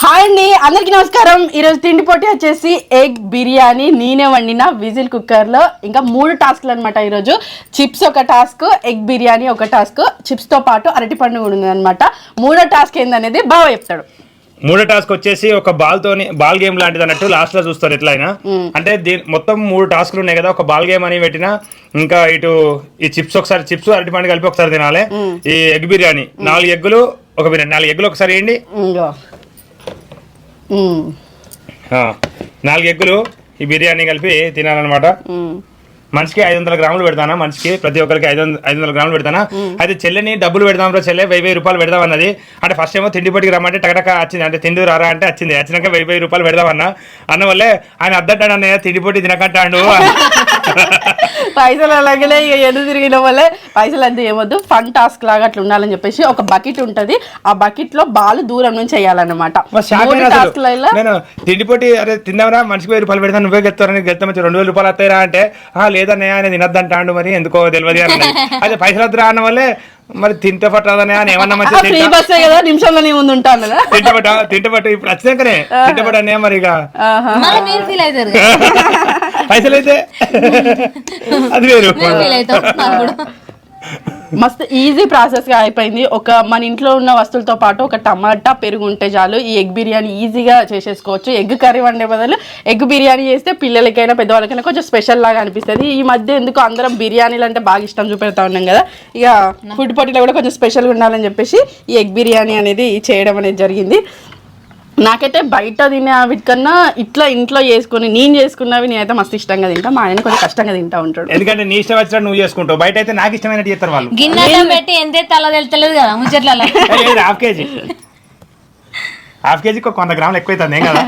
Hi అండి అందరికీ నమస్కారం. ఈరోజు తిండి పోటీ వచ్చేసి ఎగ్ బిర్యానీ. నేనే వండిన విజిల్ కుక్కర్లో. ఇంకా మూడు టాస్క్లు అనమాట ఈరోజు. చిప్స్ ఒక టాస్క్ ఎగ్ బిర్యానీ ఒక టాస్క్ చిప్స్తో పాటు అరటిపండు కూడా ఉంది అనమాట మూడో టాస్క్ ఏందనేది బాగా చెప్తాడు. మూడో టాస్క్ వచ్చేసి ఒక బాల్ తోని బాల్ గేమ్ లాంటిది అన్నట్టు లాస్ట్లో చూస్తారు ఎట్లయినా అంటే దీ- మొత్తం మూడు టాస్క్లు ఉన్నాయి కదా ఒక బాల్ గేమ్ అని పెట్టినా ఇంకా ఇటు ఈ చిప్స్ ఒకసారి చిప్స్ అరటిపండు కలిపి ఒకసారి తినాలి. ఈ ఎగ్ బిర్యానీ నాలుగు ఎగ్గులు ఒక బిర్యానీ నాలుగు ఎగ్గులు ఒకసారి వేయండి. నాలుగు ఎగ్గులు ఈ బిర్యానీ కలిపి తినాలన్నమాట. మనిషికి ఐదు వందల గ్రాములు పెడతానా? మనిషికి ప్రతి ఒక్కరికి ఐదు వందల ఐదు వందల గ్రాములు పెడతానా? అయితే చెల్లెని డబ్బులు పెడదాం రో చెల్లె వెయ్యి వెయ్యి రూపాయలు పెడదాం అన్నది. అంటే ఫస్ట్ ఏమో తిండి పట్టుకు రమ్మంటే టకటక వచ్చింది. అంటే తిండి రారా అంటే వచ్చింది. వచ్చినాక వెయ్యి వెయ్యి రూపాయలు పెడదాం అన్న. అన్న వల్లే ఆయన అద్దట్టాడు అన్నయ్య తిండి పొట్టి తినకంటాడు. పైసలు అలాగనే ఇక ఎదురు తిరిగిన వల్లే? పైసలు అంతా ఏమొద్దు ఫన్ టాస్క్ లాగా అట్లా ఉండాలని చెప్పేసి ఒక బకెట్ ఉంటది. ఆ బకెట్లో బాల్ దూరం నుంచి వేయాలన్నమాట. నేను తిండి పొట్టి అరే తిన్నావురా మనిషికి వెయ్యి రూపాయలు పెడతాను నువ్వే గెలుతారని గెలుతా మంచి రెండు వేల రూపాయలు వస్తాయిరా అంటే లేదన్నయ్య ఆయన తినద్దంటాడు మరి? ఎందుకో తెలియదు అని అన్నది. అదే పైసలు వద్దురా అన్న వల్లే మరి తింటే పట్టదనే అని ఏమన్నా మంచిగా ఫ్రీ తింటా? బస్ కదా నిమిషంలో నీ ముందు ఉంటాను కదా తింటపట్ట తింటపట్ట ఇప్పుడు వచ్చినాకనే తింటపట్ట అన్నయ్య మరి ఇక మళ్ళీ మీరు ఫీల్ అవుతారు కదా. పైసలు అయితే అది వేరు. మస్తు ఈజీ ప్రాసెస్గా అయిపోయింది. ఒక మన ఇంట్లో ఉన్న వస్తువులతో పాటు ఒక టమాటా పెరుగు ఉంటే చాలు. ఈ ఎగ్ బిర్యానీ ఈజీగా చేసేసుకోవచ్చు. ఎగ్ కర్రీ వండే బదులు ఎగ్ బిర్యానీ చేస్తే పిల్లలకైనా పెద్దవాళ్ళకైనా కొంచెం స్పెషల్ లాగా అనిపిస్తుంది. ఈ మధ్య ఎందుకు అందరం బిర్యానీలు అంటే బాగా ఇష్టం చూపెడతా ఉన్నాం కదా. ఇక ఫుడ్ పోటీలో కూడా కొంచెం స్పెషల్గా ఉండాలని చెప్పేసి ఈ ఎగ్ బిర్యానీ అనేది చేయడం అనేది జరిగింది. నాకైతే బయట తినే వీటికన్నా ఇట్లా ఇంట్లో చేసుకుని నేను చేసుకున్నవి నేనైతే మస్తు ఇష్టంగా తింటా. మా ఆయన కొంచెం కష్టంగా తింటా ఉంటాడు. ఎందుకంటే నీ ఇష్టం వచ్చినట్టు నువ్వు చేసుకుంటావు. బయట అయితే నాకు ఇష్టమైనట్టు చేస్తారు వాళ్ళు. గిన్నె అన్నం పెట్టి ఎంత తల తెలుతలేదు కదా లేదు, హాఫ్ కేజీ. హాఫ్ కేజీకి ఒక వంద గ్రాములు ఎక్కువ అవుతుంది ఏం కదా?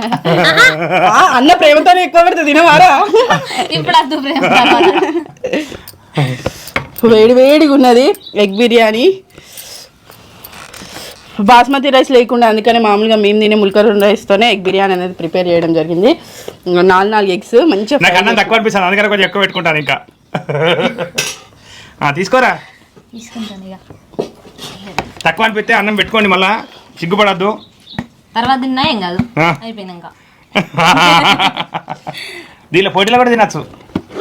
అన్న ప్రేమతోనే ఎక్కువ పెడితే తినవారా? ఇప్పుడు అద్దు ప్రేమ. వేడి వేడిగా ఉన్నది ఎగ్ బిర్యానీ బాస్మతి రైస్ లేకుండా అందుకనే మామూలుగా మేము తినే ముల్కర్ రైస్తోనే ఎగ్ బిర్యానీ అనేది ప్రిపేర్ చేయడం జరిగింది. ఇంకా నాలుగు నాలుగు ఎగ్స్ మంచిగా నాకు అన్నం తక్కువ అనిపిస్తుంది అందుకని కొంచెం ఎక్కువ పెట్టుకుంటాను ఇంకా. ఆ, తీసుకోరా? తీసుకుంటాను ఇక. తక్కువ అనిపిస్తే అన్నం పెట్టుకోండి మళ్ళా సిగ్గుపడద్దు. తర్వాత తిన్నా ఏం కాదు. అయిపోయినాక. దీనిలో పోటీలో కూడా తినచ్చు.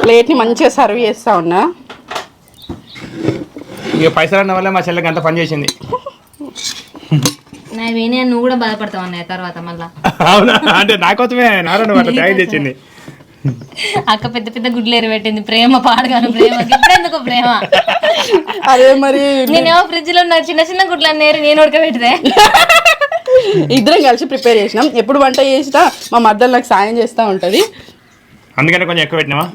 ప్లేట్ని మంచిగా సర్వ్ చేస్తా ఉన్నా. ఇక పైసలు అన్న వల్ల మా చెల్లెకి అంత పని చేసింది. నా విని నువ్వు కూడా బాధపడతావు అన్నయ్య తర్వాత మళ్ళా. అవునా? అంటే నా కోసమే నారాయణ అట్లా త్యాగం తెచ్చింది. అక్క పెద్ద పెద్ద గుడ్లు ఎరబెట్టింది ప్రేమ పాడగాను ప్రేమ ఇప్పుడు ఎందుకు ప్రేమ? అదే మరి నేనేమో ఫ్రిడ్జ్లో ఉన్న చిన్న చిన్న గుడ్లు అన్నేరు నేను ఉడకబెట్టిదే ఇద్దరం కలిసి ప్రిపేర్ చేసినాం. ఎప్పుడు వంట చేసినా మా మద్దలు నాకు సాయం చేస్తూ ఉంటుంది. అందుకని కొంచెం ఎక్కువ పెట్టినావా?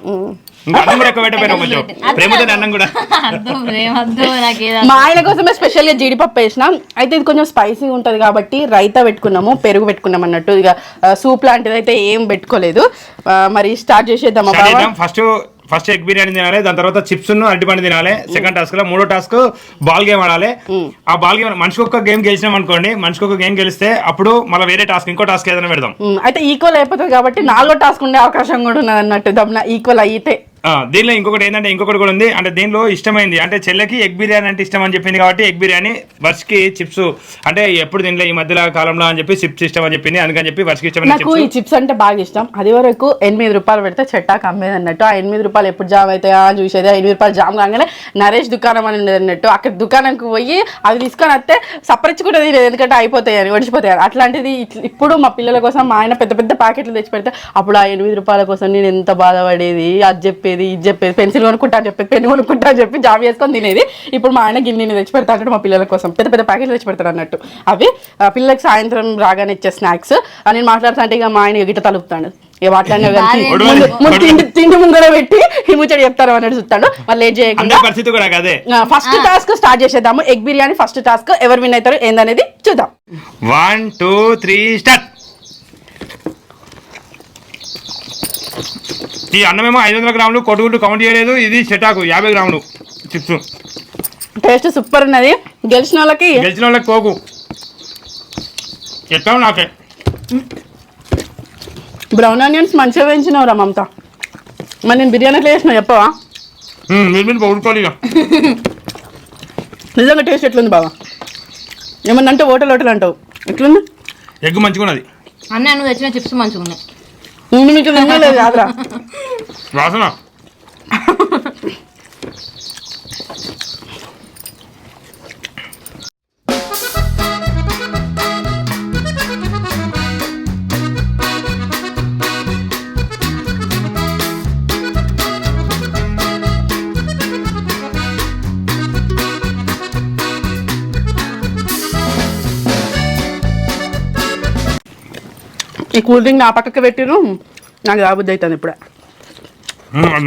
అన్నం కూడా ఎక్కువ పెట్టకపోయినా కొంచెం. ప్రేమతో అన్నం. కూడా. అద్దు ప్రేమ అద్దు నాకేదో మా ఆయన కోసమే స్పెషల్గా జీడిపప్పు వేసినాం. అయితే ఇది కొంచెం స్పైసీగా ఉంటుంది కాబట్టి రైతా పెట్టుకున్నాము పెరుగు పెట్టుకున్నాం అన్నట్టు. ఇక సూప్ లాంటిది అయితే ఏం పెట్టుకోలేదు. మరి స్టార్ట్ చేద్దాం. ఫస్ట్ ఫస్ట్ ఎగ్ బిర్యానీ తినాలి దాని తర్వాత చిప్స్ అరటిపండు తినాలి. సెకండ్ టాస్క్లో మూడో టాస్క్ బాల్ గేమ్ ఆడాలి. ఆ బాల్ గేమ్ మనిషికి ఒక గేమ్ గెలిచినాం అనుకోండి మనిషికి ఒక గేమ్ గెలిస్తే అప్పుడు మళ్ళీ వేరే టాస్క్ ఇంకో టాస్క్ ఏదైనా పెడదాం. అయితే ఈక్వల్ అయిపోతుంది కాబట్టి నాలుగో టాస్క్ ఉండే అవకాశం కూడా ఉన్నది అన్నట్టు దమ్న ఈక్వల్ అయితే. దీనిలో ఇంకొకటి ఏంటంటే ఇంకొకటి కూడా ఉంది. అంటే దీనిలో ఇష్టమైంది. అంటే చెల్లెకి ఎగ్ బిర్యానీ అంటే ఇష్టం అని చెప్పింది కాబట్టి ఎగ్ బిర్యానీ వర్షకి చిప్స్. అంటే ఎప్పుడు దీనిలో ఈ మధ్యలో కాలంలో అని చెప్పి చిప్స్ ఇష్టం అని చెప్పింది. అందుకని చెప్పి వర్షకి ఇష్టమైన నాకు ఈ చిప్స్ అంటే బాగా ఇష్టం. అది వరకు ఎనిమిది రూపాయలు పెడితే చెట్టాకు అమ్మేది అన్నట్టు. ఆ ఎనిమిది రూపాయలు ఎప్పుడు జామ్ అవుతాయా అని చూసేది. ఆ ఎనిమిది రూపాయలు జామ్ కాగానే నరేష్ దుకాణం అని ఉండేది అన్నట్టు. అక్కడ దుకాణంకి పోయి అవి తీసుకొని వస్తే సపరించుకుంటే తినేది. ఎందుకంటే అయిపోతాయి అని ఒడిచిపోతాయి. అట్లాంటిది ఇప్పుడు మా పిల్లల కోసం మా ఆయన పెద్ద పెద్ద ప్యాకెట్లు తెచ్చి పెడితే అప్పుడు ఆ ఎనిమిది రూపాయల కోసం నేను ఎంత బాధపడేది. అది చెప్పేది ఇది చెప్పేది పెన్సిల్ కొనుక్కుంటా అని చెప్పేది పెన్ కొనుక్కుంటా అని చెప్పి జామ్ చేసుకొని తినేది. ఇప్పుడు మా ఆయన గిన్నెని తెచ్చి పెడతా అంటాడు మా పిల్లల కోసం. పెద్ద పెద్ద ప్యాకెట్లు తెచ్చి పెడతాడు అన్నట్టు. అవి ఆ, పిల్లలకి సాయంత్రం రాగానే ఇచ్చే స్నాక్స్. అని నేను మాట్లాడుతా అంటే ఇక మా ఆయన గిట్ట తలుపుతాడు. ఇక మాట్లాడినా బాగా ముందు- తిండి తిండి ముందర పెట్టి ఈ ముచ్చట చెప్తారు అన్నట్టు చూస్తాడు. మళ్ళీ లేట్ చేయకుండా ఫస్ట్ టాస్క్ స్టార్ట్ చేసేద్దాము. ఎగ్ బిర్యానీ ఫస్ట్ టాస్క్ ఎవరు విన్ అవుతారు ఏందనేది చూద్దాం. వన్ టూ త్రీ స్టార్ట్ ఈ అన్నమేమో ఐదు వందల గ్రాములు కొట్టుకుంటూ కౌంట్ చేయలేదు. ఇది చెటాకు యాభై గ్రాములు చిప్స్. టేస్ట్ సూపర్ ఉన్నది. గెలిచిన వాళ్ళకి గెలిచిన వాళ్ళకి పోకు. ఎట్లా నాకే? బ్రౌన్ ఆనియన్స్ మంచిగా వేయించినవురా మమత. మరి నేను బిర్యానీ ఎట్లా చేసిన చెప్పవా? మీరు మీరు పొగుడుకోవాలి ఇక. నిజంగా టేస్ట్ ఎట్లుంది బావా? ఏమన్నా అంటే హోటల్ హోటల్ అంటావు. ఎట్లుంది? ఎగ్ మంచిగా ఉన్నది అన్న నువ్వు తెచ్చిన చిప్స్ మంచిగా ఉన్నాయి ముందు మీకు తినలేదు కాదురా. వాసన. ఈ కూల్ డ్రింక్ నా పక్కకి పెట్టిరు నాకు రాబుద్ది అవుతుంది ఇప్పుడే.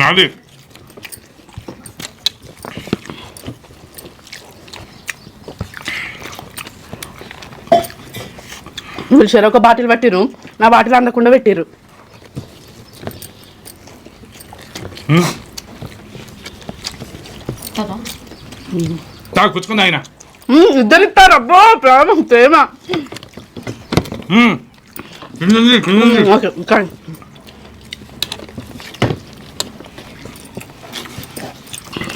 నాది. వీళ్ళు చెరొక బాటిల్ పెట్టిరు నా బాటిల్ అందకుండా పెట్టిరు ఇద్దరు ఇస్తారు అబ్బో ప్రాణం ప్రేమ. ఓకే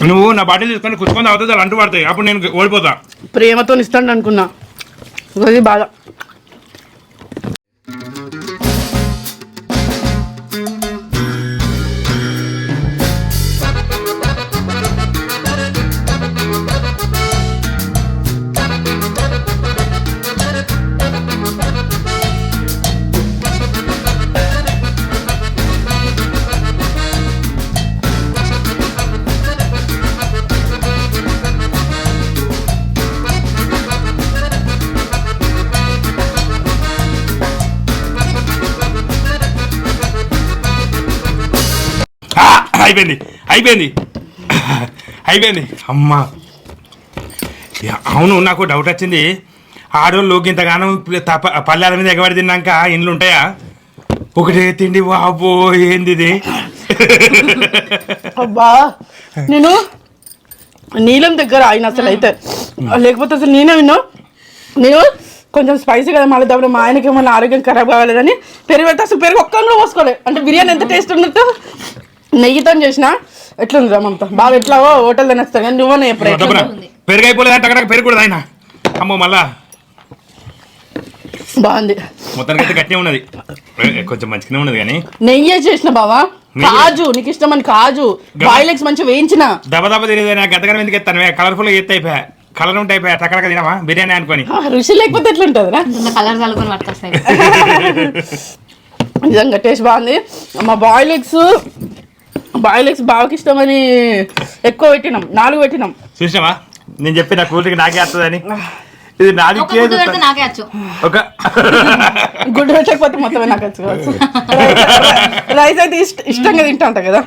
నువ్వు నా బాటిల్ తీసుకొని పుచ్చుకొని అవుతుంది అలా అంటూ పడతాయి అప్పుడు నేను ఓడిపోతా. ప్రేమతో ఇస్తాను అనుకున్నా. బాధ. అయిపోయింది. అయిపోయింది. అయిపోయింది. అమ్మా. అవును నాకు డౌట్ వచ్చింది. ఆడోళ్ళు ఇంతగానం తప పల్లెల మీద ఎగబడి తిన్నాక ఇండ్లు ఉంటాయా? ఒకటే తిండి బాబో ఏంది ఇది? అబ్బా నేను నీలం దగ్గర ఆయన అసలు అయితే. లేకపోతే అసలు నేనే విన్నా. నేను కొంచెం స్పైసీ కదా మళ్ళీ దాని మా ఆయనకి ఏమన్నా ఆరోగ్యం ఖరాబ్ కావాలని పెరుగు పెడితే అసలు పెరుగు ఒక్కరిలో పోసుకోలే. అంటే బిర్యానీ ఎంత టేస్ట్ ఉన్నట్టు నెయ్యితో చేసిన ఎట్లుంది రా మమత? బాగా ఎట్లా హోటల్ తినేస్తాను కానీ నువ్వు ఎప్పుడు పెరుగు అయిపోలేదు అంటే అక్కడ పెరుగు కూడా ఆయన. అమ్మో మళ్ళా. బాగుంది. మొత్తానికి అయితే గట్టిగా ఉన్నది. కొంచెం మంచిగానే ఉన్నది కానీ. నెయ్యి చేసిన బావా? కాజు నీకు ఇష్టమని కాజు. బాయిల్ ఎగ్స్ మంచిగా వేయించిన. దెబ్బ దెబ్బ తినేది నాకు గతగనం ఎందుకు ఎత్తాను? కలర్ఫుల్ ఎత్తి అయిపోయా? కలర్ ఉంటే అయిపోయా? టక్కడక తినవా? బిర్యానీ అనుకొని. ఆ, రుచి లేకపోతే ఎట్లుంటుంది రా? ఇంత కలర్ చల్లుకొని పట్టుకొస్తాయి. నిజంగా టేస్ట్ బాగుంది. మా బాయిల్ ఎగ్స్ బాయిల్ ఎగ్స్ బావకి ఇష్టమని ఎక్కువ పెట్టినాం. నాలుగు పెట్టినాం. చూసినావా? నేను చెప్పి నా కూతురికి నాకే వస్తుందని. ఇది నాది ఒక గుడ్డు వచ్చు. పెట్టకపోతే మొత్తమే నాకు వచ్చుకోవచ్చు రైస్ అయితే ఇష్ట ఇష్టంగా తింటా ఉంటా కదా.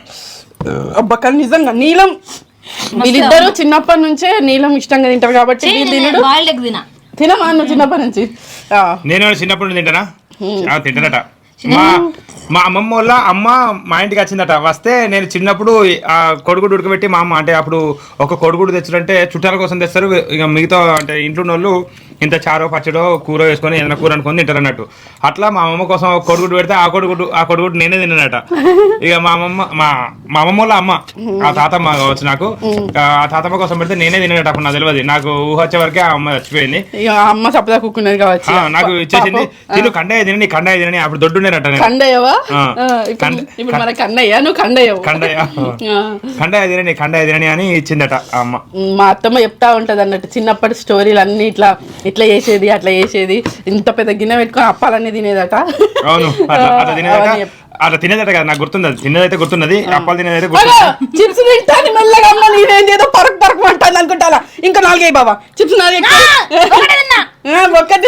అబ్బా కానీ నిజంగా నీలం వీళ్ళిద్దరూ చిన్నప్పటి నుంచే నీలం ఇష్టంగా తింటారు కాబట్టి తినమా నువ్వు చిన్నప్పటి నుంచి? నేను చిన్నప్పుడు నుండి తింటానా? ఆ, తింటానట మా మా అమ్మమ్మ వాళ్ళ అమ్మ మా ఇంటికి వచ్చిందట. వస్తే నేను చిన్నప్పుడు ఆ కొడుగుడు ఉడకబెట్టి మా అమ్మ అంటే అప్పుడు ఒక కొడుగుడు తెచ్చుడంటే చుట్టాల కోసం తెస్తారు. ఇక మిగతా అంటే ఇంట్లో వాళ్ళు ఇంత చారో పచ్చడో కూర వేసుకొని ఏదైనా కూర అనుకొని తింటారు అన్నట్టు. అట్లా మా అమ్మమ్మ కోసం ఒక కొడుగుడు పెడితే ఆ కొడుగుడు ఆ కొడుగుడు నేనే తిన్నానట. ఇక మా అమ్మమ్మ మా మా అమ్మమ్మ వాళ్ళ అమ్మ. ఆ తాతమ్మ కావచ్చు నాకు. ఆ తాతమ్మ కోసం పెడితే నేనే తిన్నానట అప్పుడు నాకు తెలియదు నాకు ఊహ వచ్చే వరకే ఆ అమ్మ చచ్చిపోయింది. అమ్మ సపదా కుక్కున్నది కావచ్చు. నాకు ఇచ్చేసింది తిను కండయ్య తినని కండయ్య తినని అప్పుడు దొడ్డుండేనట కండయ్యవా? ఇప్పుడు మన కన్నయ్య నువ్వు కండయ్య. ఆ. కండయ్య తినని కండయ్య తినని అని ఇచ్చిందట అమ్మ. మా అత్తమ్మ చెప్తా ఉంటది అన్నట్టు చిన్నప్పటి స్టోరీలు అన్ని ఇట్లా ఇట్లా చేసేది అట్లా చేసేది. ఇంత పెద్ద గిన్నె పెట్టుకొని అప్పాలన్నీ తినేదట. అవును అట్లా అట్లా తినేదట. కదా నాకు గుర్తుంది అది తినేదైతే గుర్తున్నది అప్పాలు తినేదైతే గుర్తుంది చిప్స్ తింటాను మెల్లగా అమ్మ నేనేం చేదో పరకు పరకు అంటాను అనుకుంటానా ఇంకా నాలుగే బాబా చిప్స్ నాలుగే ఒక్కటి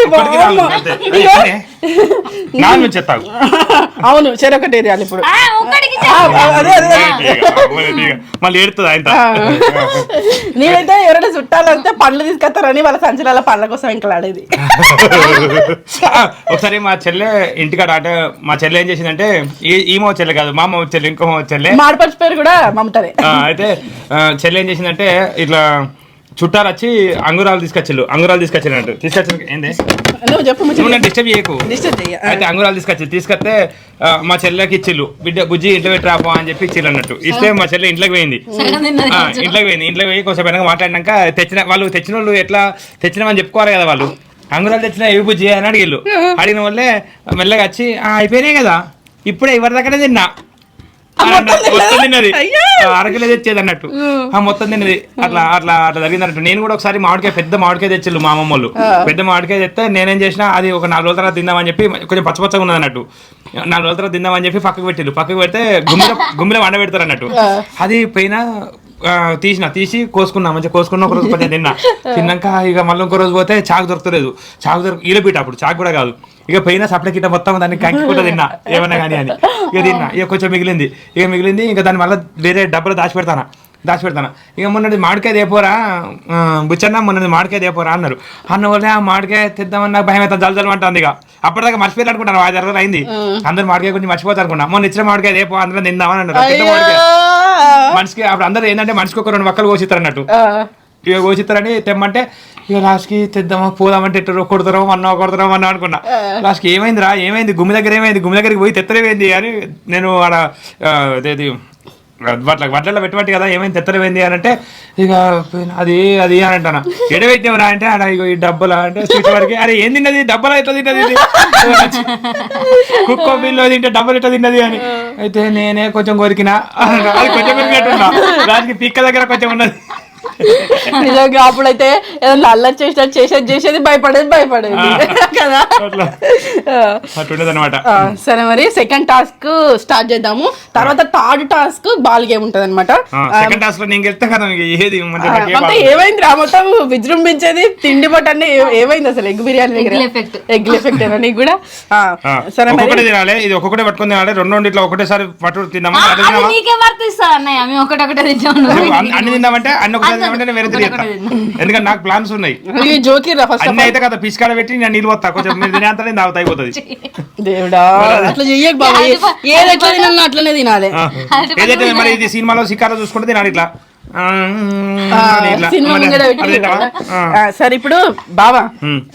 నాలుగు నుంచి చెత్తావు అవును చెరొకటి ఏరియాలి ఇప్పుడు. అదే అదే మళ్ళీ ఏడుతుంది ఆయన నేనైతే ఎవరైనా చుట్టాలంటే పండ్లు తీసుకొస్తారని వాళ్ళ సంచలాల పండ్ల కోసం ఇంకా ఆడేది ఒకసారి మా చెల్లె ఇంటికాడ అంటే మా చెల్లె ఏం చేసిందంటే ఈ- ఈమో చెల్లె కాదు మా అమ్మ చెల్లె ఇంకో చెల్లె. మాడపడిచి పేరు కూడా ఆ, అయితే చెల్లి ఏం చేసిందంటే ఇట్లా చుట్టాలు వచ్చి అంగురాలు తీసుకొచ్చిల్లు అంగురాలు తీసుకొచ్చినట్టు తీసుకొచ్చిన ఏంది? నువ్వు నన్ను డిస్టర్బ్ చేయకు. అయితే అంగురాలు తీసుకొచ్చి తీసుకొస్తే మా చెల్లెకి ఇచ్చిల్లు బిడ్డ బుజ్జి ఇంట్లో పెట్టి రాపో అని చెప్పి ఇచ్చిల్లు అన్నట్టు. ఇస్తే మా చెల్లె ఇంట్లోకి పోయింది. ఇంట్లోకి పోయింది. ఇంట్లోకి పోయి కొంచెం వెనక మాట్లాడినాక తెచ్చిన వాళ్ళు తెచ్చిన వాళ్ళు ఎట్లా తెచ్చినామని చెప్పుకోవాలి కదా వాళ్ళు. అంగురాలు తెచ్చిన ఏవి బుజ్జి అని అడిగిళ్ళు. అడిగిన వాళ్ళే మెల్లగా వచ్చి "ఆ, అయిపోయినాయి కదా. ఇప్పుడే ఎవరి దగ్గర తిన్నా. మొత్తం అరకిలో తెచ్చేది అన్నట్టు. ఆ మొత్తం తిన్నది. అట్లా అట్లా అట్లా జరిగింది అన్నట్టు. నేను కూడా ఒకసారి మామిడికాయ పెద్ద మామిడికాయ తెచ్చిళ్ళు మా అమ్మమ్మ వాళ్ళు పెద్ద మామిడికాయ తెస్తే నేనేం చేసిన అది ఒక నాలుగు రోజుల తర్వాత తిందామని చెప్పి కొంచెం పచ్చపచ్చగా ఉన్నది అన్నట్టు. నాలుగు రోజుల తర్వాత తిందామని చెప్పి పక్కకు పెట్టిళ్ళు. పక్కకు పెడితే గుమ్మిలో గుమ్మిలో వండ పెడతారు అన్నట్టు అది పైన తీసిన తీసి కోసుకున్నా. మంచిగా కోసుకున్న ఒక రోజు కొంచెం తిన్నా. తిన్నాక ఇక మళ్ళీ ఇంకో రోజు పోతే చాకు దొరకలేదు. చాకు దొరక ఈలపీట అప్పుడు చాకు కూడా కాదు. ఇక పైన సప్లై మొత్తం దాన్ని కంకి కూడా తిన్నా ఏమన్నా కానీ అని. ఇక తిన్నా ఇక కొంచెం మిగిలింది ఇక మిగిలింది ఇంకా దాన్ని మళ్ళీ వేరే డబ్బులు దాచి పెడతానా దాచి పెడతాను ఇక మొన్నది మామిడికాయ దేపోరా బుచ్చన్న మొన్నది మామిడికాయ దేపోరా అన్నారు. అన్న వాళ్ళే ఆ మామిడికాయ తెద్దామని నాకు భయం అయితే జల్ జల్ అంటుంది ఇక. అప్పటిదాకా మర్చిపోయారు అనుకుంటాను ఐదు రోజులు అయింది. అందరు మామిడికాయ గురించి మర్చిపోతారు అనుకున్నా. మొన్న ఇచ్చిన మామిడికాయ దేపో అందరం తిందామని అన్నారు. మనిషికి అప్పుడు అందరూ ఏంటంటే మనిషికి ఒక రెండు మొక్కలు కోసిస్తారు అన్నట్టు. ఇక కోసిస్తారని తెమ్మంటే ఇక లాస్ట్కి తెద్దామా పోదామంటే ఎట్టు కొడతారో అన్న కొడతారో అన్న అనుకున్నా. లాస్ట్కి ఏమైందిరా ఏమైంది గుమ్మి దగ్గర ఏమైంది గుమ్మి దగ్గరికి పోయి తెత్తలేమైంది అని నేను ఆడ అదేది వడ్ల వడ్లలో పెట్టమంటే కదా ఏమైంది తెత్తలేమైంది అని అంటే ఇక అది అది అని అంటాను. ఎడవెట్టినవరా అంటే ఆడ ఇగో ఈ డబ్బులా అంటే స్వీట్ వరకు. అరే ఏం తిన్నది? డబ్బులా ఎట్లా తిన్నది కుక్కో బిల్లో తింటే డబ్బులు ఎట్లా తిన్నది అని. అయితే నేనే కొంచెం కొరికినా అది కొంచెం కొరికినట్టున్నా. దానికి పిక్క దగ్గర కొంచెం ఉన్నది. నిజంగా అప్పుడైతే ఏదైనా అల్లరి చేసినట్టు చేసేది చేసేది భయపడేది భయపడేది. కదా? అనమాట సరే మరి సెకండ్ టాస్క్ స్టార్ట్ చేద్దాము. తర్వాత థర్డ్ టాస్క్ బాల్ గేమ్ ఉంటది అనమాట సెకండ్ టాస్క్లో నేను గెలుస్తా కదా ఇంక ఏది? మంచిగా నాకే మొత్తం బాగా- ఏమైంది రా? మొత్తం విజృంభించేది తిండి బట్ అన్ని ఏమైంది అసలు? ఎగ్ బిర్యానీ. Egg effect. ఏనా నీకు కూడా? సరే మరి. ఒక్కొక్కటి తినాలి. ఇది ఒక్కొక్కటి పట్టుకొని తినాలి. రెండు రెండు ఇట్లా ఒకటేసారి పట్టు నువ్వు అన్ని- తిందామంటే అన్ని ఒకటి ఎందుకంటే నాకు ప్లాన్స్ ఉన్నాయి. ఇది జోకి రా ఫస్ట్ అన్ని అయితే కదా పిసికాడ పెట్టి నేను నీళ్ళు పోతా కొంచెం మీరు తినేంత నేను తాగుతా అయిపోతుంది. దేవుడా అట్లా చెయ్యక బాబా. ఏ- ఏది ఎట్లా తిన్నా అట్లనే తినాలి. ఆ. ఏదైతే మరి ఇది సినిమాలో సికాలో చూసుకుంటే తినాలి ఇట్లా. సరే ఇప్పుడు బావా.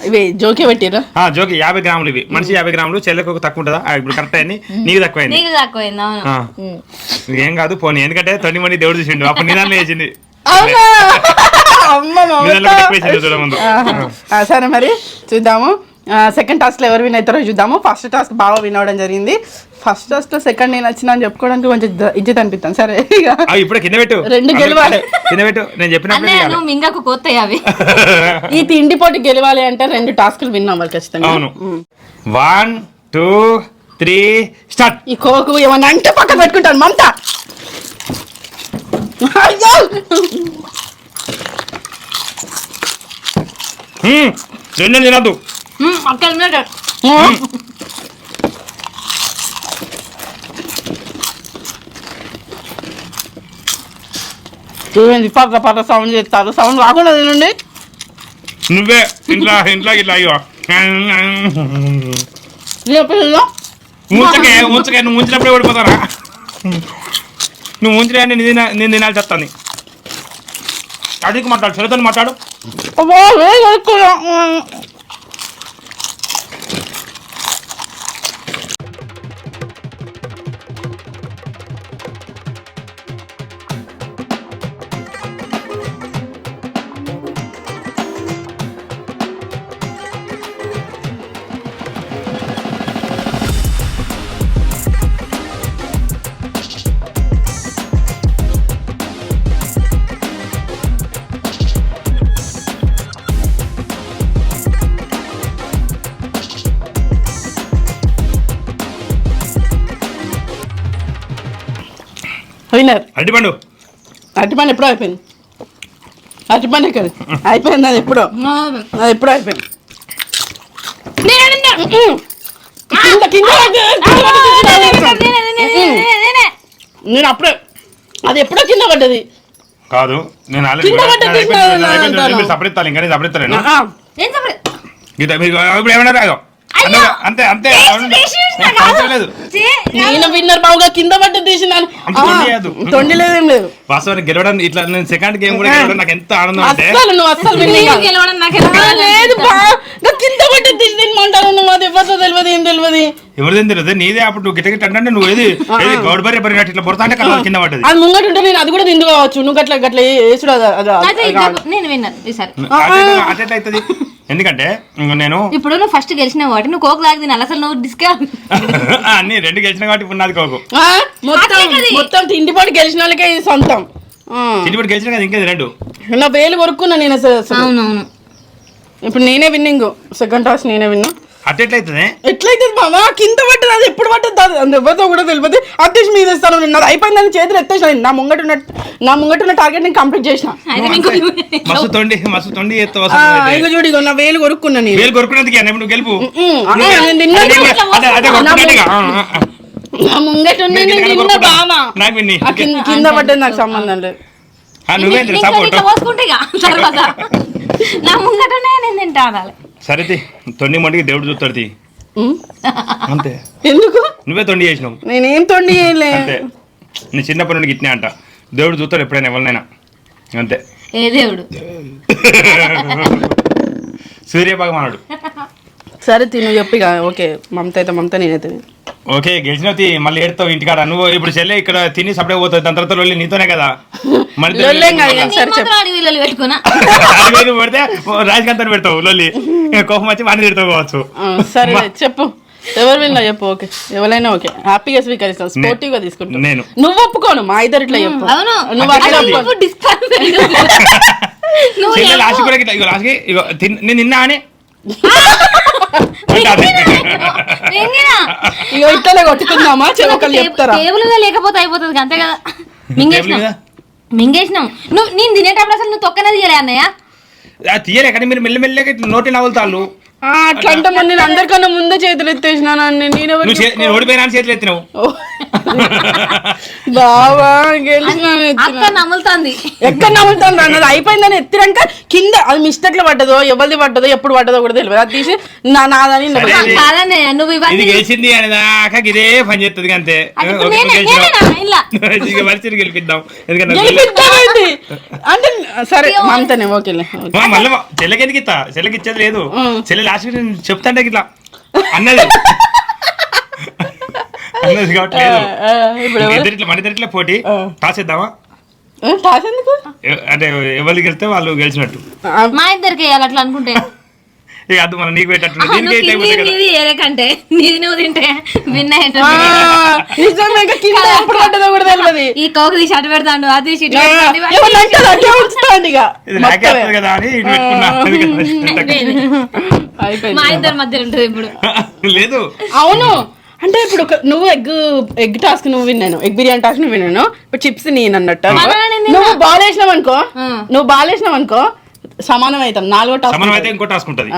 ఇవి జోకి పెట్టిరా ఆ, జోకి యాభై గ్రాములు ఇవి. మనిషి యాభై గ్రాములు చెల్లెకు ఒక తక్కువ ఉంటుందా? ఇప్పుడు కరెక్ట్ అయింది. నీకు తక్కువ అయింది నీకు తక్కువైంది. ఏం కాదు పోనీ. ఎందుకంటే తొని మంది దేవుడు చూసిండు. అప్పుడు నిదానం వేసింది అవునా? అమ్మ సరే మరి చూద్దాము. సెకండ్ టాస్క్లో ఎవరు విన్ అవుతారో చూద్దాము. ఫస్ట్ టాస్క్ బాగా విన్ అవ్వడం జరిగింది. ఫస్ట్ టాస్క్లో సెకండ్ నేను వచ్చిన అని చెప్పుకోవడానికి కొంచెం ఇజ్జ- ఇజ్జత్ అనిపిస్తాను సరే ఇప్పుడే కింద పెట్టు. రెండు గెలవాలి. కింద పెట్టు. నేను నువ్వు మింగకు కొత్త అవి. ఈ తిండి పోటీ గెలవాలి అంటే రెండు టాస్కులు విన్ అవ్వాలి ఖచ్చితంగా. అవును. వన్ టూ త్రీ స్టార్ట్ ఈ కోకు ఏమన్నా అంటే పక్కన పెట్టుకుంటాను. మమత! రెండు తినద్దు. అక్కడ చూడండి పక్క పక్క సౌండ్ చేస్తారు సౌండ్ రాకుండా తినండి. నువ్వే ఇంట్లో ఇంట్లో ఇట్లా అయ్యో? ఉంచకే ఉంచకే నువ్వు ఉంచినప్పుడే ఓడిపోతారా నువ్వు ముందు నేను తినా- నేను తినాల్సి అడిగి మాట్లాడు చెల్లతో మాట్లాడు. విన్నర్ అడ్డిపండు అరటిపండు ఎప్పుడో అయిపోయింది అరటిపండు ఎక్కడ అయిపోయింది అది ఎప్పుడో అది ఎప్పుడో అయిపోయింది కింద కింద పడ్డది. నేను అప్పుడే అది ఎప్పుడో కింద పడ్డది కాదు నేను సపరెత్తాను ఇంకా నేను చెప్పలే గీత మీరు ఇప్పుడు ఏమన్నా రాదు అయ్యో! అంతే అంతే లేదు. నేను విన్నర్ బావుగా కింద పడ్డది తీసినాను తొండి చేయొద్దు. తొండి లేదేం లేదు. వాస్తవానికి గెలవడం ఇట్లా నేను సెకండ్ గేమ్ కూడా గెలవడం నాకు ఎంత ఆనందం అంటే అస్సలు నువ్వు నీకు గెలవడం నాకు లేదు కింద పడ్డది తీసి తినమంటాను నువ్వు అది ఎవరితో తెలియదు ఏం తెలియదు ఎవరిదేం తెలియదు నీదే అప్పుడు నువ్వు గిట్ట గిట్ట అంటే నువ్వు ఏది ఏది గౌడబరి పరినట్టు ఇట్లా పొడతా అంటే కళ్ళ కింద పడ్డది. అది ముంగట ఉంటే నేను అది కూడా తిందు కావచ్చు. నువ్వు గట్ల వేసుడు నేను విన్నాను ఈసారి. అవుతుంది ఎందుకంటే ఇంక నేను ఇప్పుడు నువ్వు ఫస్ట్ గెలిచిన వాటి నువ్వు కోక్ లాగి తినాలి. అసలు నువ్వు డిస్కా అన్ని రెండు గెలిచిన కాబట్టి ఇప్పుడు నాది కోకు. మొత్తం. మొత్తం తిండిపాటు గెలిచిన వాళ్ళకే ఇది సొంతం. ఇప్పుడు గెలిచిన కదా ఇంకేది రెండు? నా వేలు కొరుక్కున్నా నేను అసలు. అవునవును. ఇప్పుడు నేనే విన్నింగ్ సెకండ్ టాస్ నేనే విన్నా. అట్ట ఎట్లా అవుతుంది ఎట్లయితే మామా కింద పట్టదు అది ఎప్పుడు పట్టదు అది అది ఎవరితో కూడా తెలియదు అత్యేసి మీద ఇస్తాను నేను నాది అయిపోయిందని చేతులు ఎత్తేసిన. నా ముంగట ఉన్న నా ముంగట ఉన్న టార్గెట్ నేను కంప్లీట్ చేసిన. మస్తు తొండి మస్తు చూడు నా వేలు కొరుక్కున్నా నేను. వేలు కొరుకునేందుకు అన్న నువ్వు గెలుపు. నా ముంగట ఉన్న నేను నేను ఇక్కడ తిన్నా కొరుకుతా. బామా నాకు విన్ని. ఆ కింద పడ్డది నాకు సంబంధం లేదు. ఆ, నువ్వే నీకు సపోర్ట్ నా ముంగటనే నేను తింటా అనాలి. సరే. తొండి మొండికి దేవుడు చూస్తాడు అంతే. ఎందుకు? నువ్వే తొండి చేసినావు. నేనేం తొండి చేయలే. అంతే. నీ చిన్నప్పటి నుండి ఇట్నే అంట. దేవుడు చూస్తాడు ఎప్పుడైనా ఎవరినైనా. అంతే. ఏ దేవుడు? సూర్య భగవానుడు సరే తిను చెప్పి ఓకే మమత అయితే మమత నేనైతే ఓకే గెలిచినావు తీ, మళ్ళీ ఏడుతావు ఇంటికాడ. నువ్వు ఇప్పుడు చెల్లె ఇక్కడ తిని సపడే పోతుంది దాని తర్వాత వెళ్ళి నీతోనే కదా. లొల్లేం మీరు పెడితే రాజకాంత్ అని పెడతావు లొల్లి. ఇంకా కోపం వచ్చి వాడిని తిడతావు కావచ్చు. ఆ, సరే చెప్పు. ఎవరు వెళ్ళినా చెప్పు ఓకే. ఎవరైనా ఓకే. హ్యాపీగా స్వీకరిస్తాం స్పోర్టివ్గా తీసుకుంటాం నేను. నువ్వు ఒప్పుకోను మా ఇద్దరు ఇట్లా చెప్పు. అవును. నువ్వు నేను నిన్నా అని ఇగో ఇట్లా కొట్టుకుందామా? చెరొకళ్ళు చెప్తారా? టేబుల్ మీద లేకపోతే అయిపోతుంది అంతే కదా. మింగేసినాం? మింగేసినాం నువ్వు నేను తినేటప్పుడు అసలు నువ్వు తొక్కనే తీయలే అన్నయ్య. తీయలే కానీ మీరు మెల్లమెల్లగా నోటి నవ్వుతాళ్ళు ఆ, అట్లా అంటే నేను అందరికన్నా ముందే చేతులు ఎత్తేసినా నేనెవరు నువ్వు చే- నేను ఓడిపోయినా చేతులు ఎత్తినావు. బావా గెలిచినాను అక్క నమ్ములుతుంది ఎక్కడ నమ్ముతాను అన్నది. అయిపోయిందని ఎత్తిరాక కింద అది మిస్టేక్లో పడ్డదో ఎవరిది పడ్డదో ఎప్పుడు పడ్డదో కూడా తెలియదు. అది తీసి నా నాదని. కాదనే నువ్వు ఇది గెలిచింది అని దాకా ఇదే పని చేస్తుంది అంతే వరిసిని గెలిపిద్దాం. ఎందుకంటే. అంటే సరే మమతనే ఓకే. మళ్ళీ చెల్లెకి ఎందుకు ఇస్తా? చెల్లెకి ఇచ్చేది లేదు. చెల్లె లాస్ట్ నేను చెప్తాంటే ఇట్లా. అన్నది. అన్నది కాబట్టి లేదు. మన ఇద్దరు ఇట్లా పోటీ టాస్ అంటే ఎవరికి గెలిస్తే వాళ్ళు గెలిచినట్టు. మా ఇద్దరికి వేయాలి అట్లా అనుకుంటే. ఇక అది మనం నీకు పెట్టట్టు ఆహా, దీనికి నువ్వు అయితే తింది అయిపోతుంది కదా? నీది ఏరే కంటే. నీది నువ్వు తింటే విన్న ఆ, నిజమే ఇంకా కింద ఎప్పుడు పడ్డదో కూడా తెలియదు. ఈ కోకు తీసి అటు పెడతాడు అది తీసి ఇటు ఆ, పెడతాండు, ఇవన్నీ ఎవరు అంటారు అట్లా ఉంచుతాండి ఇక. ఇది నాకే మొత్తమే. వస్తుంది కదా అని ఇటు పెట్టుకున్నా. అందుకని అయిపోయింది. మా ఇద్దరి మధ్య ఉంటుంది ఇప్పుడు. లేదు. అవును. అంటే ఇప్పుడు ఒక- నువ్వు ఎగ్ ఎగ్ టాస్క్ నువ్వు విన్నాను. ఎగ్ బిర్యానీ టాస్క్ నువ్వు విన్నాను. ఇప్పుడు చిప్స్ నేను అన్నట్టు నువ్వు బాల్ వేసినావు అనుకో. నువ్వు బాల్ వేసినావు అనుకో సమానం అవుతాం నాలుగో టాస్క్ సమానం అయితే ఇంకో టాస్క్ ఉంటుంది.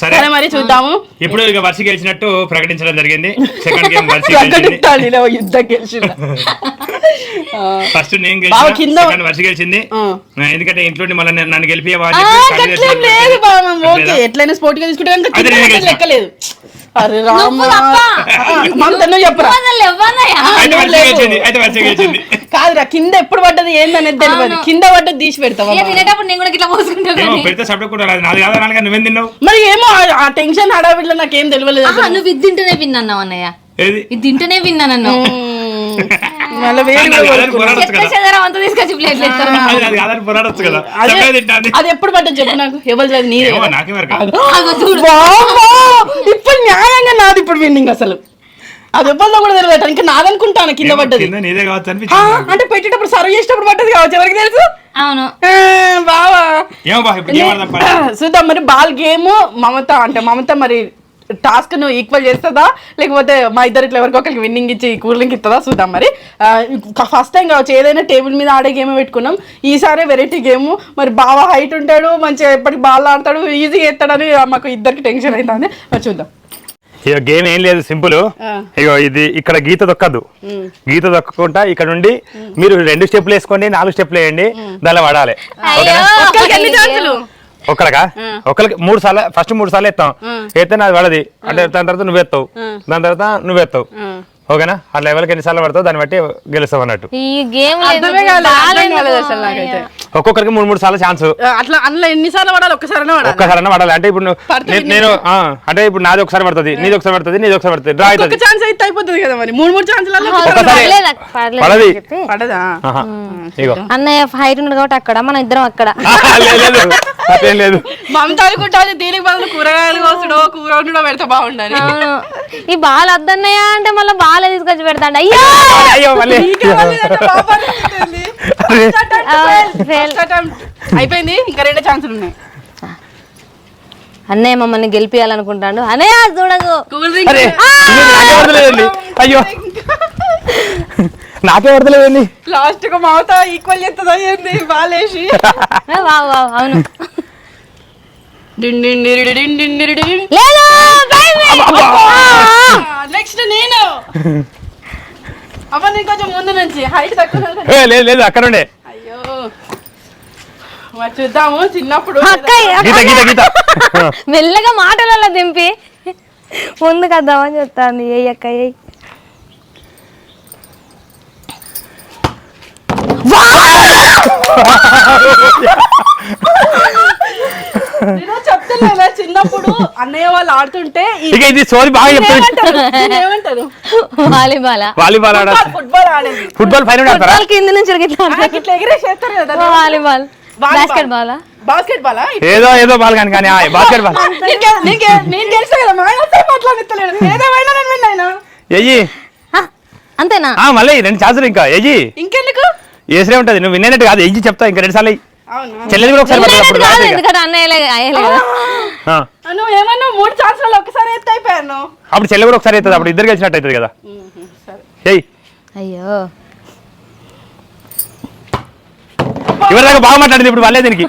సరే. సరే మరి చూద్దాము. ఇప్పుడు ఇక వర్షి గెలిచినట్టు ప్రకటించడం జరిగింది. సెకండ్ గేమ్ వర్షి యుద్ధం గెలిచిన. ఫస్ట్ నేను గెలిచిన సెకండ్ వర్షి గెలిచింది. ఎందుకంటే ఇంట్లో మళ్ళీ నన్ను గట్లేం లేదు ఓకే. ఎట్లయినా స్పోర్ట్గా తీసుకుంటే కనుక. లెక్కలేదు. అరే రామ. మమత నువ్వు చెప్పరా? కాదురా కింద ఎప్పుడు పడ్డది ఏందనేది తెలియదు. కింద పడ్డది తీసి పెడతావా ఇక తినేటప్పుడు నేను కూడా ఇట్లా పెడితే సబ్జెక్ట్ కూడా రాదు. నాది కాదా నాన్నగా నువ్వేం తిన్నావు? మరి ఏమో ఆ- ఆ టెన్షన్ హడావిడిలో నాకేం తెలియలేదు ఆహా, నువ్వు ఇది తింటేనే విన్నాను అన్నయ్య. ఏది? ఇది తింటేనే విన్నాను మళ్ళీ వేడి చెత్త కదా. చెదరం అంతా తీసుకొచ్చి ప్లేట్లు ఎత్తారు అది పోరాడొచ్చు కదా. అదే తింటాను అది ఎప్పుడు పడ్డది చెప్పు నాకు. ఎవరు లేదు నీదే ఏమో కదా. నాకే వరకు అగో చూడు. వామ్మో! ఇప్పుడు న్యాయంగా నాది ఇప్పుడు విన్నింగ్ అసలు. అది ఎవరిలో కూడా తెలియదు ఇంకా నాదనుకుంటాను కింద పడ్డది. నీదే కావచ్చు అనిపించింది. అంటే పెట్టేటప్పుడు సర్వ్ చేసేటప్పుడు పడ్డది కావచ్చు ఎవరికి తెలుసు? అవును. బావా. చూద్దాం మరి బాల్ గేమ్ మమత అంటే మమత మరి టాస్క్ను ఈక్వల్ చేస్తుందా? లేకపోతే మా ఇద్దరు ఇట్లా ఎవరికి ఒకరికి విన్నింగ్ ఇచ్చి కూల్ డ్రింక్ ఇస్తుందా? చూద్దాం మరి. ఫస్ట్ టైం కావచ్చు ఏదైనా టేబుల్ మీద ఆడే గేమ్ పెట్టుకున్నాం. ఈసారి వెరైటీ గేమ్ మరి బాగా హైట్ ఉంటాడు మంచిగా ఎప్పటికి బాల్ ఆడతాడు ఈజీగా ఎత్తాడని మాకు ఇద్దరికి టెన్షన్ అవుతుంది మరి చూద్దాం. ఇక గేమ్ ఏం లేదు సింపుల్. ఇగో ఇది ఇక్కడ గీత దొక్కద్దు గీత దొక్కకుండా ఇక్కడ నుండి మీరు రెండు స్టెప్లు వేసుకోండి నాలుగు స్టెప్లు వేయండి దానిలో పడాలి. ఛాన్సులు ఒక్కడికా ఒకరికి మూడు సార్లు ఫస్ట్ మూడు సార్లు ఎత్తాం. ఎత్తే నాది పడది. అంటే దాని తర్వాత నువ్వు ఎత్తావు. దాని తర్వాత నువ్వు ఎత్తావు. ఓకేనా? ఆ లెవెల్కి ఎన్నిసార్లు పడతావు? దాన్ని బట్టి గెలుస్తావు అన్నట్టు. ఈ గేమ్ అర్థమే కాలేదు అర్థం కాలేదు అసలు నాకైతే. ఒక్కొక్కరికి మూడు మూడు సార్లు ఛాన్స్. అట్లా అందులో ఎన్నిసార్లు పడాలి? ఒక్కసారైనా పడాలి. ఒక్కసారి పడాలి. అంటే ఇప్పుడు నువ్వు- పడుతుంది నే- నేను ఆ, అంటే ఇప్పుడు నాది ఒకసారి పడుతుంది నీది ఒకసారి పడుతుంది నీది ఒకసారి పడుతుంది డ్రా ఒక్క అవుతుంది. ఛాన్స్ అయితే అయిపోతుంది కదా మరి. మూడు మూడు ఛాన్స్లలో ఒక్కసారి పర్లేదు అక్క, పర్లేదు పడది. అని చెప్పి. పడదా? ఆహా. ఇగో. అన్నయ్య హైట్ ఉన్నాడు కాబట్టి అక్కడ మనం ఇద్దరం అక్కడ. లేదు, లేదు. అదేం లేదు. మమత అనుకుంటాను దీనికి బదులు కూరగాయలు కోసుడో కూర వండుడో పెడితే బాగుండాలి అవును. ఈ బాల్ వద్దన్నయ్య అంటే మళ్ళీ బాల్ తీసుకొచ్చి పెడతాండి. అయ్యో! అయ్యో మళ్ళీ. అరే. ఆ, fail. అయిపోయింది ఇంకా రెండే ఛాన్సులు ఉన్నాయి. అన్నయ్య మమ్మల్ని గెలిపియాలనుకుంటాడు. అన్నయ్య చూడకు. Cool drink. అరే ఇది నాకే పడతలేదండి అయ్యో. నాకే పడతలేదండి లాస్ట్కు మమత ఈక్వల్ చేస్తుంది అయ్యింది బాలేసి. ఏ, వావ్ వావ్ అవును. లేదు నెక్స్ట్ నేను. అమ్మ నేను కొంచెం ముందు నుంచి. హైట్ తక్కువ. ఏ, లేదు లేదు అక్కడ ఉండే. అయ్యో. మరి చూద్దాము చిన్నప్పుడు అక్కయ్య గీత గీత గీత. మెల్లగా మాటలలో దింపి. ముందుకు వద్దామని చెప్తాను ఏ అక్క ఏ నేను చిన్నప్పుడు అన్నయ్య వాళ్ళు ఆడుతుంటే ఈ- ఇక ఇది సోది బాగా చెప్తుంది ఏమంటారు? దీన్ని ఏమంటారు? వాలీబాల్. వాలీబాల్ ఆడ ఫుట్బాల్ ఆడేది. ఫుట్బాల్ ఫైనల్ ఆడతారా ఫుట్బాల్ కింద నుంచి ఇట్లా ఆ, ఇట్లా ఎగిరేసేస్తారు కదా volleyball. Basketball basketball ఏదో ఏదో బాల్ కానీ కానీ బాస్కెట్ బాల్ నేను గెలిచా కదా మా ఆయన ఏదేమైనా నేను విన్ అయినా ఎయ్యి అంతేనా? ఆ, మళ్ళీ రెండు ఛాన్సులు ఇంకా. ఎయ్యి ఇంకెందుకు? వేసరే ఉంటది. నువ్వు వినేనట్టు కాదు. ఎయ్యి చెప్తా ఇంకా రెండు సార్లు అవునా? చెల్లెది కూడా ఒకసారి అప్పుడు కాదు. ఎందుకంటే అన్నయ్యలే అయ్యలే కదా ఆ, నువ్వు ఏమన్నా మూడు ఒకసారి ఎత్తి అయిపోయాను అప్పుడు చెల్లె కూడా ఒకసారి అవుతుంది అప్పుడు ఇద్దరు గెలిచినట్టు అవుతుంది కదా. సరే. అయ్యో. ఎవరి దాకా బాగా మాట్లాడింది ఇప్పుడు వాళ్ళే దీనికి?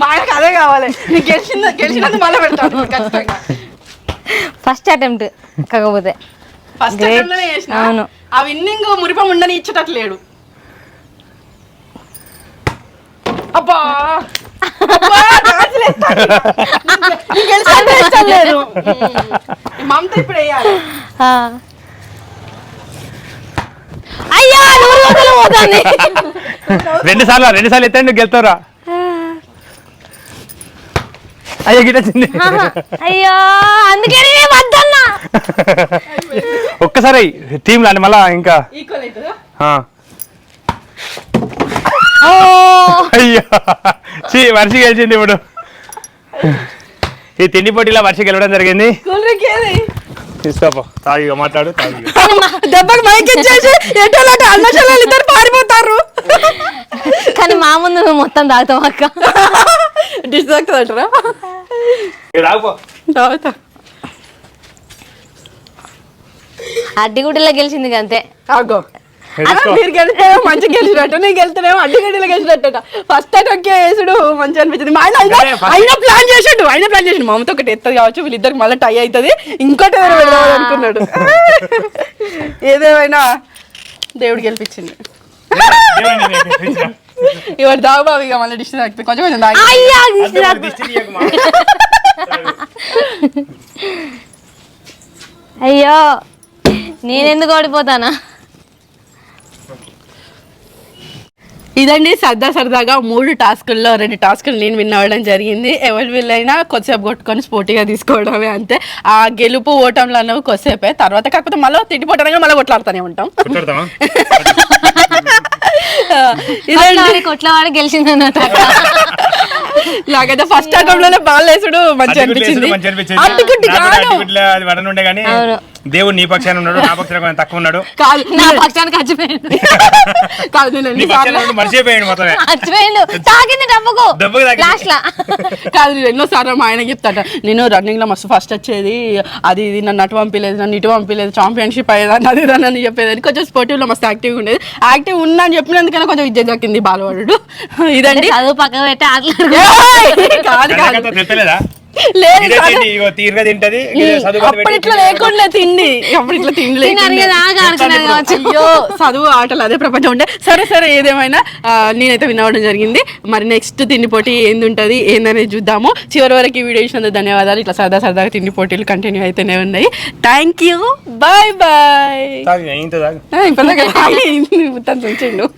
మా ఆయనకు అదే కావాలి. నీకు గెలిచింది మళ్ళీ పెడతాను ఖచ్చితంగా. ఫస్ట్ అటెంప్ట్ కాకపోతే. First Great. అటెంప్ట్లోనే చేసిన? అవును. ఆ విన్నింగ్ మురిపం ఉండని ఇచ్చేటట్లు లేడు అబ్బా అబ్బా, డాన్సులు వేస్తాడు. నీకు- నీకు గెలిచినట్టు ఇష్టం లేదు ఈ మమత ఇప్పుడు వేయాలి. ఆ. అయ్యా నూరు వందలు పోతుంది. రెండు సార్లు రెండు సార్లు ఎత్తండి నువ్వు గెలుతావురా. అయ్యో గిట వచ్చింది. ఆహా. అయ్యో అందుకే నేను వద్దన్నా ఒక్కసారి టీంలో అంటే మళ్ళా ఇంకా ఈక్వల్ అవుతుందా ఆ. ఓ అయ్యో. చీ వర్షి గెలిచింది ఇప్పుడు. ఈ తిండి పోటీలో వర్షి గెలవడం జరిగింది. తీసుకోపో. తాగిగా మాట్లాడు తాగిగా. దెబ్బకి మైక్ ఇచ్చేసి ఎటో ఇద్దరు పారిపోతారు. కానీ మా ముందు నువ్వు మొత్తం తాగుతావు అక్క. డిస్ తాగుతుంది అంటారా తాగుతా. అడ్డిగుడ్డలో గెలిచింది అంతే ఆగో. మీరు గెలిస్తే మంచిగా గెలిచినట్టు నేను గెలుతున్నామో అడ్డు గడ్డలు గెలిచినట్ట ఫస్ట్ అటొక్కే వేసుడు మంచిగా అనిపించింది. మా ఆయన ప్లాన్ చేసాడు అయినా ప్లాన్ చేసాడు. మమ్మతో ఒకటి ఎత్తది కావచ్చు వీళ్ళిద్దరికి మళ్ళీ టై అవుతుంది ఇంకోటి ఎవరు అనుకున్నాడు. ఏదేమైనా దేవుడు గెలిపించింది. ఇవాడు దాగుబాబు ఇక మళ్ళీ డిష్ తాగుతుంది. కొంచెం కొంచెం అయ్యా అయ్యో నేనెందుకు ఓడిపోతానా? ఇదండి సరదా సరదాగా మూడు టాస్కుల్లో రెండు టాస్కులు నేను విన్ అవ్వడం జరిగింది. ఎవరి వీళ్ళైనా కొద్దిసేపు కొట్టుకొని స్పోర్టీగా తీసుకోవడమే అంతే. ఆ గెలుపు ఓటంలు అన్నవి కొద్దిసేపే. తర్వాత కాకపోతే మళ్ళీ తిట్టిపోవడానికి మళ్ళీ కొట్లాడుతూనే ఉంటాం. ఇదండి. కొట్లవాడు గెలిచింది అన్నట్టు నాకైతే ఫస్ట్ అటెంప్ట్లోనే బాల్ వేసుడు మంచిగా అనిపించింది. అట్టుకుట్టి కాదు. దేవుడు నీ పక్షాన ఉన్నాడు నా పక్షాన తక్కువ ఉన్నాడు. కాదు. నా పక్షానికి కాదు నేను నీ ఎన్నిసార్లు పక్షాన ఉన్నాడు మర్చిపోయాడు మొత్తమే. చచ్చిపోయిండు తాకింది డబ్బుకు. దెబ్బకు తాకింది. లాస్ట్ లా కాదు నేను ఎన్నోసార్లు మా ఆయన చెప్తాట నేను రన్నింగ్లో మస్తు ఫస్ట్ వచ్చేది అది ఇది నన్ను అటు పంపించలేదు నన్ను ఇటు పంపించలేదు ఛాంపియన్షిప్ అయ్యేదాన్ని అది అని చెప్పేది కొంచెం స్పోర్టివ్లో మస్తు యాక్టివ్ ఉండేది. యాక్టివ్ ఉన్నా అని చెప్పినందుకైనా కొంచెం విద్య దక్కింది బాలవాడు ఇదండి. చదువు పక్కన పెట్టి! కాదు కాదు. తీరుగా తింటది అప్పుడు పెట్టి ఇట్లా లేకుండా తిండి. అప్పుడు ఇట్లా తిండి. అయ్యో చదువు ఆటలు అదే ప్రపంచం ఉంటే సరే సరే ఏదేమైనా నేనైతే వినవడం జరిగింది. మరి నెక్స్ట్ తిండి పోటీ ఏంది ఉంటుంది ఏందనేది చూద్దాము. చివరి వరకు ఈ వీడియో ఇచ్చినందుకు ధన్యవాదాలు. ఇట్లా సరదా సరదాగా తిండి పోటీలు కంటిన్యూ అయితేనే ఉన్నాయి. Thank you bye bye. ఇప్పుడు